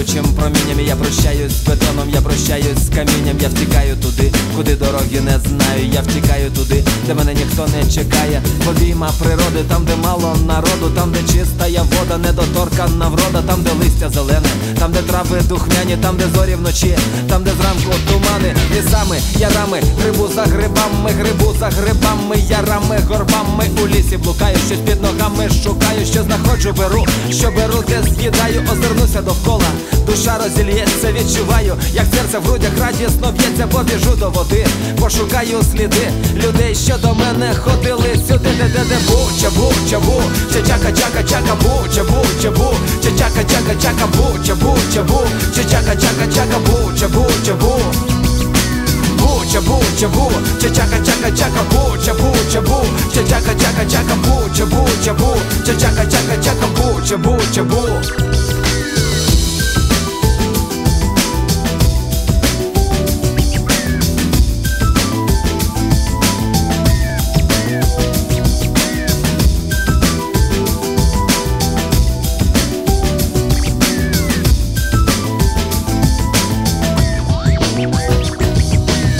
Палючим промінням. Я прощаюсь з бетоном, я прощаюсь з камінням. Я втікаю туди, куди дороги не знаю. Я втікаю туди, де мене ніхто не чекає. Обійма природи, там, де мало народу, там, де чиста я вода, недоторкана врода, там, де листя зелене, там, де трави духмяні, там, де зорі вночі, там, де зранку тумани, лісами, ярами, грибу за грибами, грибу за грибами, ярами, горбами у лісі блукаю, щось під ногами шукаю, що знаходжу, беру, що беру, де з'їдаю, озирнуся довкола, душа розільється, відчуваю, як серце в грудях радісно б'ється, побіжу до води, пошукаю сліди людей, що до мене ходили сюди, де де де бу, чабу, чабу, че чака чака бу, чабу, чабу, че чака чака бу, чабу, чабу, че чака чака чака бу, чабу, чабу. Бу, чабу, чабу, че чака чака чака бу, чабу, че чака чака чака бу, чабу, чабу.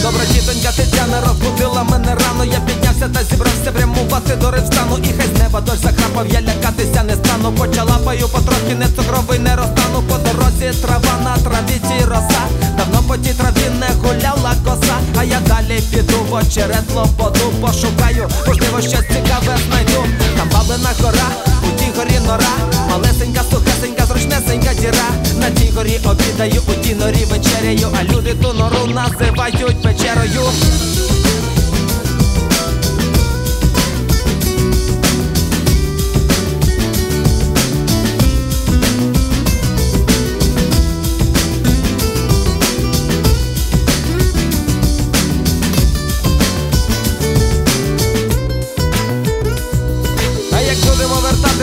Добра тітонька Тетяна розбудила мене рано. Я піднявся та зібрався прямувати до ревстану. І хай з неба дощ закрапав, я лякатися не стану. Почала паю потрохи, не цукровий не розтану. По дорозі трава на травіці роса. Давно по тій траві не гуляла коса. А я далі піду в очерет лободу пошукаю. Можливо, щось цікаве знайду. Там баблина гора, у тій горі нора. Малесенька, сухесенька, зручнесенька діра. На тій горі обідаю, у тій норі вечеряю, а люди ту нору називають печерою.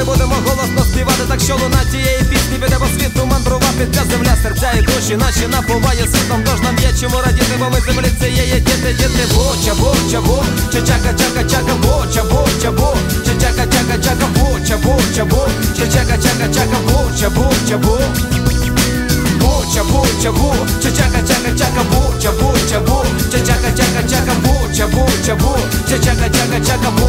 Будемо будемо голосно співати, так що луна тієї пісні піде по світу мандрувати Ця земля, серця і душі наші напуває світом Тож нам є чому радіти, бо ми землі цієї діти, діти Буча, буча, бу, чи чака, чака, чака, буча, буча, бу, чи чака, чака, чака, буча, буча, бу, чи чака, чака, чака, буча, буча, бу Буча, буча, бу, чи чака, чака, чака, буча, буча, бу, чи чака, чака, чака, буча, буча, бу, чи чака, чака, чака, бу,